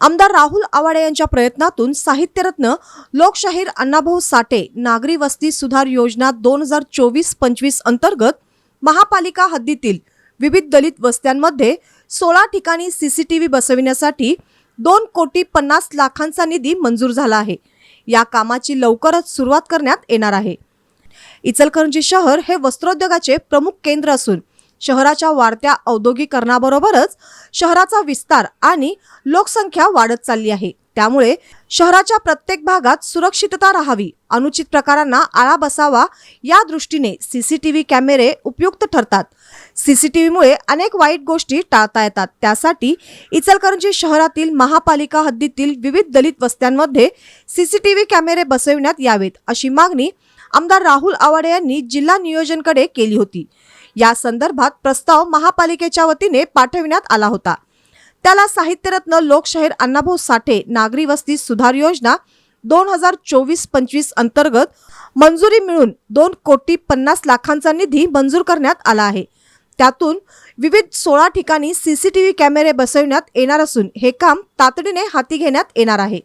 आमदार राहुल आवाडे यांच्या प्रयत्नातून साहित्यरत्न लोकशाहीर अण्णाभाऊ साठे नागरी वस्ती सुधार योजना दोन हजार चोवीस पंचवीस अंतर्गत महापालिका हद्दीतील विविध दलित वस्त्यांमध्ये सोळा ठिकाणी सीसीटीव्ही बसविण्यासाठी दोन कोटी पन्नास लाखांचा निधी मंजूर झाला आहे. या कामाची लवकरच सुरुवात करण्यात येणार आहे. इचलकरंजी शहर हे वस्त्रोद्योगाचे प्रमुख केंद्र असून शहराच्या वाढत्या औद्योगिकरणाबरोबरच शहराचा विस्तार आणि लोकसंख्या वाढत चालली आहे. त्यामुळे शहराच्या प्रत्येक भागात सुरक्षितता राहावी अनुचित प्रकारांना आळा बसावा या दृष्टीने सीसीटीव्ही कॅमेरे उपयुक्त ठरतात. सीसीटीव्हीमुळे अनेक वाईट गोष्टी टाळता येतात. त्यासाठी इचलकरंजी शहरातील महापालिका हद्दीतील विविध दलित वस्त्यांमध्ये सीसीटीव्ही कॅमेरे बसविण्यात यावेत अशी मागणी आमदार राहुल आवाडे यांनी जिल्हा नियोजनकडे केली होती. या संदर्भात प्रस्ताव महापालिकेच्या वतीने पाठविण्यात आला होता. त्याला साहित्यरत्न लोकशाहीर अण्णाभाऊ साठे नागरी वस्ती सुधार योजना दोन हजार चोवीस पंचवीस अंतर्गत मंजुरी मिळून दोन कोटी पन्नास लाखांचा निधी मंजूर करण्यात आला आहे. त्यातून विविध सोळा ठिकाणी सीसीटीव्ही कॅमेरे बसविण्यात येणार असून हे काम तातडीने हाती घेण्यात येणार आहे.